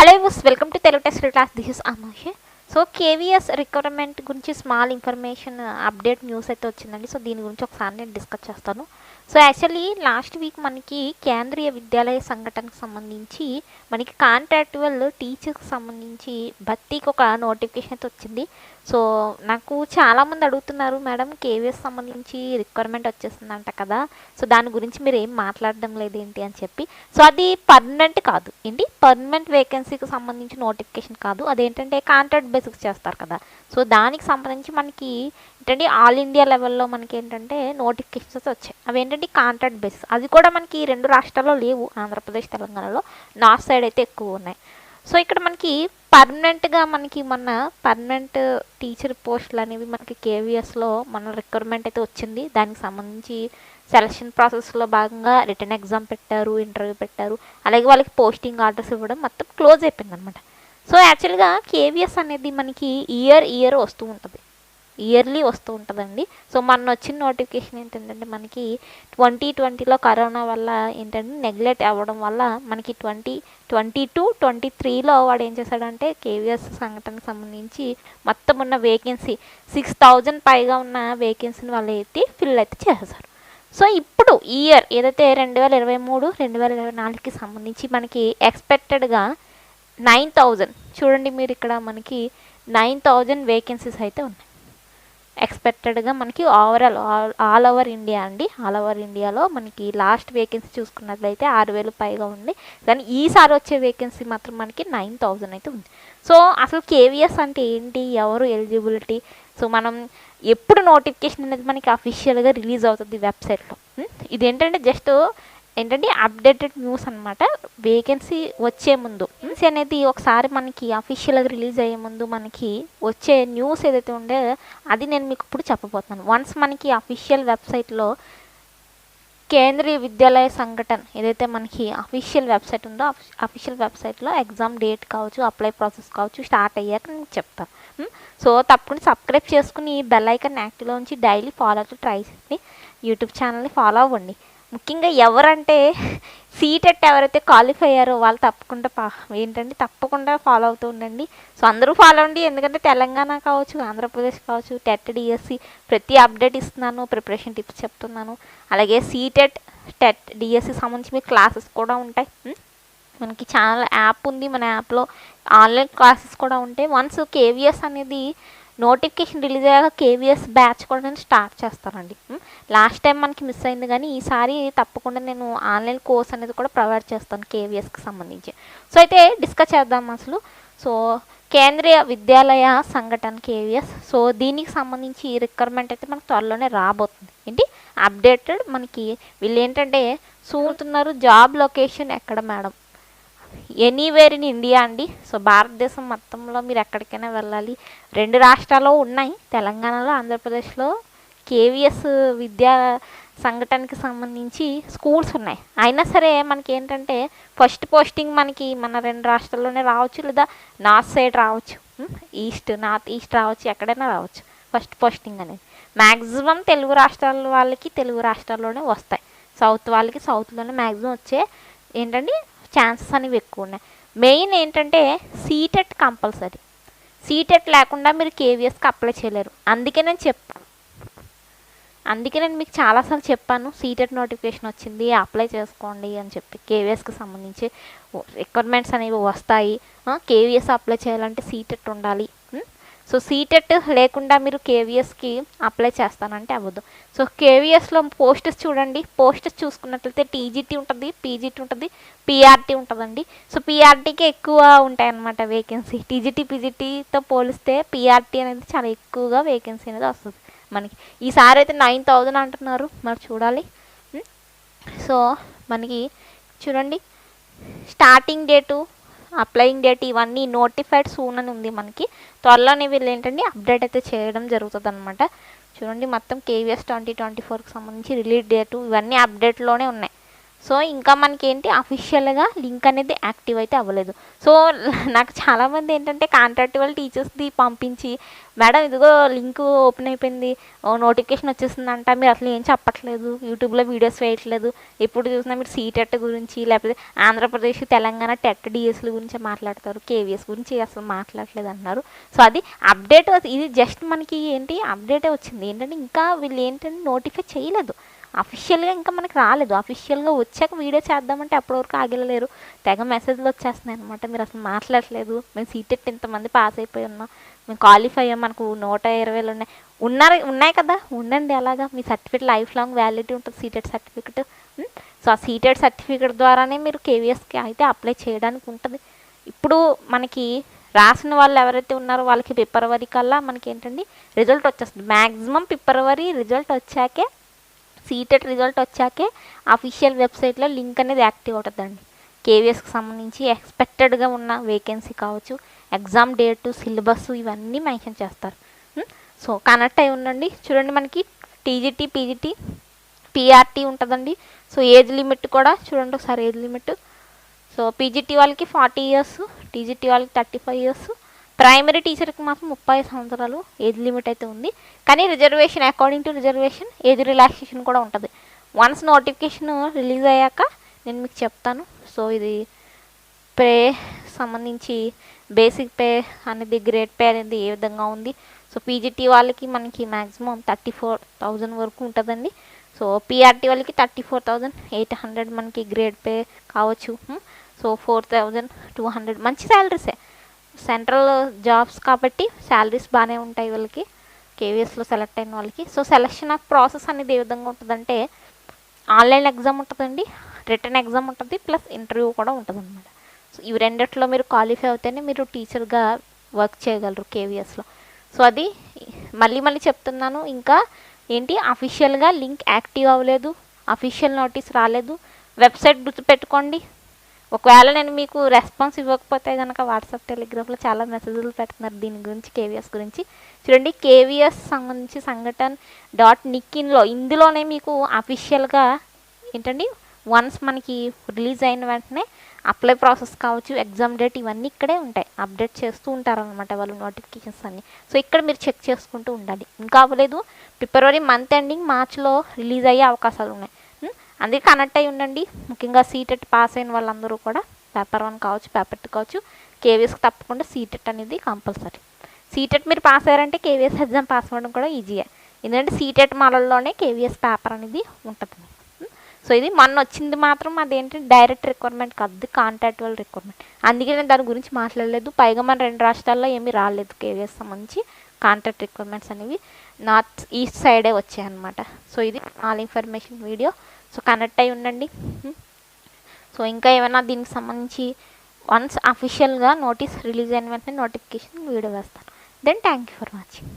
Hello guys welcome to Telugu test class. This is Amosh so KVS requirement గురించి small information update news అయితే వచ్చిందండి. So దీని గురించి ఒకసారి నేను డిస్కస్ చేస్తాను. సో యాక్చువల్లీ లాస్ట్ వీక్ మనకి కేంద్రీయ విద్యాలయ సంఘటనకు సంబంధించి మనకి కాంట్రాక్టువల్ టీచర్కి సంబంధించి భర్తీకి ఒక నోటిఫికేషన్ అయితే వచ్చింది. సో నాకు చాలామంది అడుగుతున్నారు మేడం కేవీఎస్ సంబంధించి రిక్వైర్మెంట్ వచ్చేస్తుందంట కదా. సో దాని గురించి మీరు ఏం మాట్లాడడం లేదు ఏంటి? అని చెప్పి. సో అది పర్మనెంట్ కాదు. ఏంటి? పర్మనెంట్ వేకెన్సీకి సంబంధించి నోటిఫికేషన్ కాదు. అదేంటంటే కాంట్రాక్ట్ బేసిక్స్ చేస్తారు కదా. సో దానికి సంబంధించి మనకి ఏంటంటే ఆల్ ఇండియా లెవెల్లో మనకి ఏంటంటే నోటిఫికేషన్స్ వచ్చాయి. అవి ఏంటంటే కాంట్రాక్ట్ బేసిస్ అది కూడా మనకి రెండు రాష్ట్రాల్లో లేవు. ఆంధ్రప్రదేశ్ తెలంగాణలో. నార్త్ సైడ్ అయితే ఎక్కువ ఉన్నాయి. సో ఇక్కడ మనకి పర్మనెంట్గా మనకి మన పర్మనెంట్ టీచర్ పోస్టులు అనేవి మనకి కేవీఎస్లో మన రిక్వైర్మెంట్ అయితే వచ్చింది. దానికి సంబంధించి సెలక్షన్ ప్రాసెస్లో భాగంగా రిటర్న్ ఎగ్జామ్ పెట్టారు ఇంటర్వ్యూ పెట్టారు. అలాగే వాళ్ళకి పోస్టింగ్ ఆర్డర్స్ ఇవ్వడం మొత్తం క్లోజ్ అయిపోయింది అనమాట సో యాక్చువల్గా కేవీఎస్ అనేది మనకి ఇయర్ ఇయర్ వస్తూ ఉంటుంది. ఇయర్లీ వస్తూ ఉంటుందండి. సో మొన్న వచ్చిన నోటిఫికేషన్ ఏంటంటే మనకి ట్వంటీ ట్వంటీలో కరోనా వల్ల ఏంటంటే నెగ్లెక్ట్ అవ్వడం వల్ల మనకి ట్వంటీ ట్వంటీ టూ ట్వంటీ త్రీలో వాడు ఏం చేశాడంటే కేవీఎస్ సంఘటనకు సంబంధించి మొత్తం ఉన్న వేకెన్సీ సిక్స్ థౌజండ్ పైగా ఉన్న వేకెన్సీని వాళ్ళు ఎత్తి ఫిల్ అయితే చేశారు. సో ఇప్పుడు ఈ ఇయర్ ఏదైతే రెండు వేల ఇరవై మూడు రెండు వేల ఇరవై నాలుగుకి సంబంధించి మనకి ఎక్స్పెక్టెడ్గా నైన్ థౌజండ్ చూడండి మీరు ఇక్కడ మనకి నైన్ థౌజండ్ వేకెన్సీస్ అయితే ఉన్నాయి. ఎక్స్పెక్టెడ్గా మనకి overall all all over India అండి. ఆల్ ఓవర్ ఇండియాలో మనకి లాస్ట్ వేకెన్సీ చూసుకున్నట్లయితే ఆరు వేలు పైగా ఉంది. కానీ ఈసారి వచ్చే వేకెన్సీ మాత్రం మనకి నైన్ థౌజండ్ అయితే ఉంది. సో అసలు కేవీఎస్ అంటే ఏంటి? ఎవరు ఎలిజిబిలిటీ సో మనం ఎప్పుడు నోటిఫికేషన్ అనేది మనకి అఫీషియల్గా రిలీజ్ అవుతుంది వెబ్సైట్లో. ఇదేంటంటే జస్ట్ ఏంటంటే అప్డేటెడ్ న్యూస్ అనమాట వేకెన్సీ వచ్చే ముందు న్యూస్ అనేది ఒకసారి మనకి అఫీషియల్గా రిలీజ్ అయ్యే ముందు మనకి వచ్చే న్యూస్ ఏదైతే ఉండే అది నేను మీకు ఇప్పుడు చెప్పబోతున్నాను. వన్స్ మనకి అఫీషియల్ వెబ్సైట్లో కేంద్రీయ విద్యాలయ సంఘటన ఏదైతే మనకి అఫీషియల్ వెబ్సైట్ ఉందో అఫీషియల్ వెబ్సైట్లో ఎగ్జామ్ డేట్ కావచ్చు అప్లై ప్రాసెస్ కావచ్చు స్టార్ట్ అయ్యాక నేను చెప్తాను సో తప్పకుండా సబ్స్క్రైబ్ చేసుకుని బెల్ ఐకన్ యాక్టివ్లో ఉంచి డైలీ ఫాలో అవుతూ ట్రై చేసి యూట్యూబ్ ఛానల్ని ఫాలో అవ్వండి. ముఖ్యంగా ఎవరంటే సీటెట్ ఎవరైతే క్వాలిఫై అయ్యారో వాళ్ళు తప్పకుండా పా ఏంటంటే తప్పకుండా ఫాలో అవుతూ ఉండండి. సో అందరూ ఫాలో అవ్వండి ఎందుకంటే తెలంగాణ కావచ్చు ఆంధ్రప్రదేశ్ కావచ్చు టెట్ డిఎస్సి ప్రతి అప్డేట్ ఇస్తున్నాను ప్రిపరేషన్ టిప్స్ చెప్తున్నాను. అలాగే సీటెట్ టెట్ డిఎస్సి సంబంధించి మీకు క్లాసెస్ కూడా ఉంటాయి. మనకి ఛానల్ యాప్ ఉంది. మన యాప్లో ఆన్లైన్ క్లాసెస్ కూడా ఉంటాయి. వన్స్ కేవీఎస్ అనేది నోటిఫికేషన్ రిలీజ్ అయ్యాక కేవీఎస్ బ్యాచ్ కూడా నేను స్టార్ట్ చేస్తానండి. లాస్ట్ టైం మనకి మిస్ అయింది కానీ ఈసారి తప్పకుండా నేను ఆన్లైన్ కోర్స్ అనేది కూడా ప్రొవైడ్ చేస్తాను కేవీఎస్కి సంబంధించి. సో అయితే డిస్కస్ చేద్దాం అసలు. సో కేంద్రీయ విద్యాలయ సంఘటన కేవీఎస్. సో దీనికి సంబంధించి ఈ రిక్వైర్మెంట్ అయితే మనకు త్వరలోనే రాబోతుంది. ఏంటి? అప్డేటెడ్ మనకి వీళ్ళు ఏంటంటే చూస్తున్నారు జాబ్ లొకేషన్ ఎక్కడ మేడం? ఎనీవేర్ ఇన్ ఇండియా అండి. సో భారతదేశం మొత్తంలో మీరు ఎక్కడికైనా వెళ్ళాలి. రెండు రాష్ట్రాల్లో ఉన్నాయి. తెలంగాణలో ఆంధ్రప్రదేశ్లో కేవీఎస్ విద్యా సంఘటనకి సంబంధించి స్కూల్స్ ఉన్నాయి. అయినా సరే మనకి ఏంటంటే ఫస్ట్ పోస్టింగ్ మనకి మన రెండు రాష్ట్రాల్లోనే రావచ్చు లేదా నార్త్ సైడ్ రావచ్చు. ఈస్ట్ నార్త్ ఈస్ట్ రావచ్చు ఎక్కడైనా రావచ్చు. ఫస్ట్ పోస్టింగ్ అనేది. మ్యాక్సిమం తెలుగు రాష్ట్రాల వాళ్ళకి తెలుగు రాష్ట్రాల్లోనే వస్తాయి. సౌత్ వాళ్ళకి సౌత్లోనే మ్యాక్సిమం వచ్చే ఏంటండి? ఛాన్సెస్ అనేవి ఎక్కువ ఉన్నాయి. మెయిన్ ఏంటంటే సీటెట్ కంపల్సరీ. సీటెట్ లేకుండా మీరు కేవీఎస్కి అప్లై చేయలేరు. అందుకే నేను చెప్పాను అందుకే నేను మీకు చాలాసార్లు చెప్పాను సీటెట్ నోటిఫికేషన్ వచ్చింది అప్లై చేసుకోండి అని చెప్పి కేవీఎస్కి సంబంధించి రిక్వైర్మెంట్స్ అనేవి వస్తాయి. కేవీఎస్ అప్లై చేయాలంటే సీటెట్ ఉండాలి. సో సీటెట్ లేకుండా మీరు కేవీఎస్కి అప్లై చేస్తానంటే అవ్వదు. సో కేవీఎస్లో పోస్టర్స్ చూడండి. పోస్టర్స్ చూసుకున్నట్లయితే టీజీటీ ఉంటుంది పీజీటీ ఉంటుంది పీఆర్టీ ఉంటుందండి. సో పీఆర్టీకి ఎక్కువ ఉంటాయన్నమాట వేకెన్సీ. టీజీటీ పీజీటీతో పోలిస్తే పీఆర్టీ అనేది చాలా ఎక్కువగా వేకెన్సీ అనేది వస్తుంది మనకి. ఈసారి అయితే నైన్ థౌజండ్ అంటున్నారు. మరి చూడాలి. సో మనకి చూడండి. స్టార్టింగ్ డేటు అప్లయింగ్ డేట్ ఇవన్నీ నోటిఫైడ్ సూన్ అని ఉంది మనకి. త్వరలోనే వీళ్ళు ఏంటంటే అప్డేట్ అయితే చేయడం జరుగుతుంది అనమాట చూడండి మొత్తం కేవీఎస్ ట్వంటీ ట్వంటీ ఫోర్కి సంబంధించి రిలీజ్ డేటు ఇవన్నీ అప్డేట్లోనే ఉన్నాయి. సో ఇంకా మనకి ఏంటి అఫీషియల్గా లింక్ అనేది యాక్టివ్ అయితే అవ్వలేదు. సో నాకు చాలామంది ఏంటంటే కాంట్రాక్టువల్ టీచర్స్ది పంపించి మేడం ఇదిగో లింక్ ఓపెన్ అయిపోయింది. నోటిఫికేషన్ వచ్చేసిందంట. మీరు అసలు ఏం చెప్పట్లేదు? యూట్యూబ్లో వీడియోస్ వేయట్లేదు. ఎప్పుడు చూసినా మీరు సీటెట్ గురించి లేకపోతే ఆంధ్రప్రదేశ్ తెలంగాణ టెట్ డిఎస్ల గురించి మాట్లాడతారు. కేవీఎస్ గురించి అసలు మాట్లాడట్లేదు అన్నారు. సో అది అప్డేట్ ఇది జస్ట్ మనకి ఏంటి? అప్డేటే వచ్చింది. ఏంటంటే ఇంకా వీళ్ళు ఏంటంటే నోటిఫై చేయలేదు. అఫీషియల్గా ఇంకా మనకి రాలేదు. అఫీషియల్గా వచ్చాక వీడియో చేద్దామంటే అప్పటివరకు ఆగలేరు తెగ మెసేజ్లు వచ్చేస్తున్నాయి అనమాట మీరు అసలు మాట్లాడలేదు మేము సీటెట్ ఇంతమంది పాస్ అయిపోయి ఉన్నాం. మేము క్వాలిఫై అయ్యాం. మనకు నూట ఇరవైలు ఉన్నాయి. ఉన్నారు ఉన్నాయి కదా? ఉండండి అలాగా. మీ సర్టిఫికేట్ లైఫ్ లాంగ్ వ్యాలిడిటీ ఉంటుంది. సీటెడ్ సర్టిఫికేట్ సో ఆ సీటెడ్ సర్టిఫికేట్ ద్వారానే మీరు కేవీఎస్కి అయితే అప్లై చేయడానికి ఉంటుంది. ఇప్పుడు మనకి రాసిన వాళ్ళు ఎవరైతే ఉన్నారో వాళ్ళకి ఫిబ్రవరి కల్లా మనకి ఏంటండి రిజల్ట్ వచ్చేస్తుంది. మ్యాక్సిమం ఫిబ్రవరి రిజల్ట్ వచ్చాకే సీటెట్ రిజల్ట్ వచ్చాకే అఫీషియల్ వెబ్సైట్లో లింక్ అనేది యాక్టివ్ అవుతుందండి. కేవీఎస్కి సంబంధించి ఎక్స్పెక్టెడ్గా ఉన్న వేకెన్సీ కావచ్చు ఎగ్జామ్ డేటు సిలబస్ ఇవన్నీ మెన్షన్ చేస్తారు. సో కనెక్ట్ అయి ఉండండి. చూడండి మనకి టీజీటీ పీజీటీ పీఆర్టీ ఉంటుందండి. సో ఏజ్ లిమిట్ కూడా చూడండి ఒకసారి ఏజ్ లిమిట్. సో పీజీటీ వాళ్ళకి ఫార్టీ ఇయర్స్ టీజీటీ వాళ్ళకి థర్టీ ఫైవ్ ఇయర్స్ ప్రైమరీ టీచర్కి మాత్రం ముప్పై సంవత్సరాలు ఏజ్ లిమిట్ అయితే ఉంది. కానీ reservation according to reservation age relaxation కూడా ఉంటుంది. వన్స్ నోటిఫికేషన్ రిలీజ్ అయ్యాక నేను మీకు చెప్తాను. సో ఇది పే సంబంధించి బేసిక్ పే అనేది గ్రేడ్ పే అనేది ఏ విధంగా ఉంది? సో పీజీటీ వాళ్ళకి మనకి మ్యాక్సిమం థర్టీ ఫోర్ థౌజండ్ వరకు ఉంటుందండి. సో పిఆర్టీ వాళ్ళకి thirty four thousand eight hundred మనకి గ్రేడ్ పే కావచ్చు. So four thousand two hundred మంచి శాలరీసే సెంట్రల్ జాబ్స్ కాబట్టి శాలరీస్ బాగానే ఉంటాయి వీళ్ళకి కేవీఎస్లో సెలెక్ట్ అయిన వాళ్ళకి. సో సెలెక్షన్ ఆఫ్ ప్రాసెస్ అనేది ఏ విధంగా ఉంటుందంటే ఆన్లైన్ ఎగ్జామ్ ఉంటుందండి రిటర్న్ ఎగ్జామ్ ఉంటుంది ప్లస్ ఇంటర్వ్యూ కూడా ఉంటుంది అనమాట సో ఇవి రెండిట్లో మీరు క్వాలిఫై అవుతేనే మీరు టీచర్గా వర్క్ చేయగలరు కేవీఎస్లో సో అది మళ్ళీ మళ్ళీ చెప్తున్నాను ఇంకా ఏంటి అఫీషియల్గా లింక్ యాక్టివ్ అవ్వలేదు అఫీషియల్ నోటీస్ రాలేదు వెబ్సైట్ గుర్తుపెట్టుకోండి ఒకవేళ నేను మీకు రెస్పాన్స్ ఇవ్వకపోతే కనుక వాట్సాప్ టెలిగ్రాఫ్లో చాలా మెసేజ్లు పెడుతున్నారు దీని గురించి కేవీఎస్ గురించి. చూడండి కేవీఎస్ సంబంధించి సంఘటన డాట్ నిక్కిన్లో ఇందులోనే మీకు అఫీషియల్గా ఏంటండి వన్స్ మనకి రిలీజ్ అయిన వెంటనే అప్లై ప్రాసెస్ కావచ్చు ఎగ్జామ్ డేట్ ఇవన్నీ ఇక్కడే ఉంటాయి. అప్డేట్ చేస్తూ ఉంటారనమాట వాళ్ళు నోటిఫికేషన్స్ అన్ని. సో ఇక్కడ మీరు చెక్ చేసుకుంటూ ఉండాలి. ఇంకా అవ్వలేదు. ఫిబ్రవరి మంత్ ఎండింగ్ మార్చ్లో రిలీజ్ అయ్యే అవకాశాలు ఉన్నాయి. అందుకే కనెక్ట్ అయి ఉండండి. ముఖ్యంగా సీటెట్ పాస్ అయిన వాళ్ళందరూ కూడా పేపర్ వన్ కావచ్చు పేపర్ టూ కావచ్చు కేవీఎస్కి తప్పకుండా సీటెట్ అనేది కంపల్సరీ సీటెట్ మీరు పాస్ అయ్యారంటే కేవీఎస్ ఎగ్జామ్ పాస్ అవ్వడం కూడా ఈజీయే ఎందుకంటే సీటెట్ మోడల్లోనే కేవీఎస్ పేపర్ అనేది ఉంటుంది. సో ఇది మొన్న వచ్చింది మాత్రం అదేంటి? డైరెక్ట్ రిక్వైర్మెంట్ కాదు. కాంట్రాక్టువల్ రిక్వైర్మెంట్ అందుకే నేను దాని గురించి మాట్లాడలేదు. పైగా మన రెండు రాష్ట్రాల్లో ఏమీ రాలేదు కేవీఎస్ సంబంధించి కాంట్రాక్ట్ రిక్వైర్మెంట్స్ అనేవి. నార్త్ ఈస్ట్ సైడే వచ్చాయి అనమాట సో ఇది all information video so connect అయి ఉండండి. Hmm. సో ఇంకా ఏమైనా దీనికి సంబంధించి వన్స్ అఫీషియల్గా నోటీస్ రిలీజ్ అయిన వెంటనే నోటిఫికేషన్ వీడియో వేస్తాను. Then thank you for watching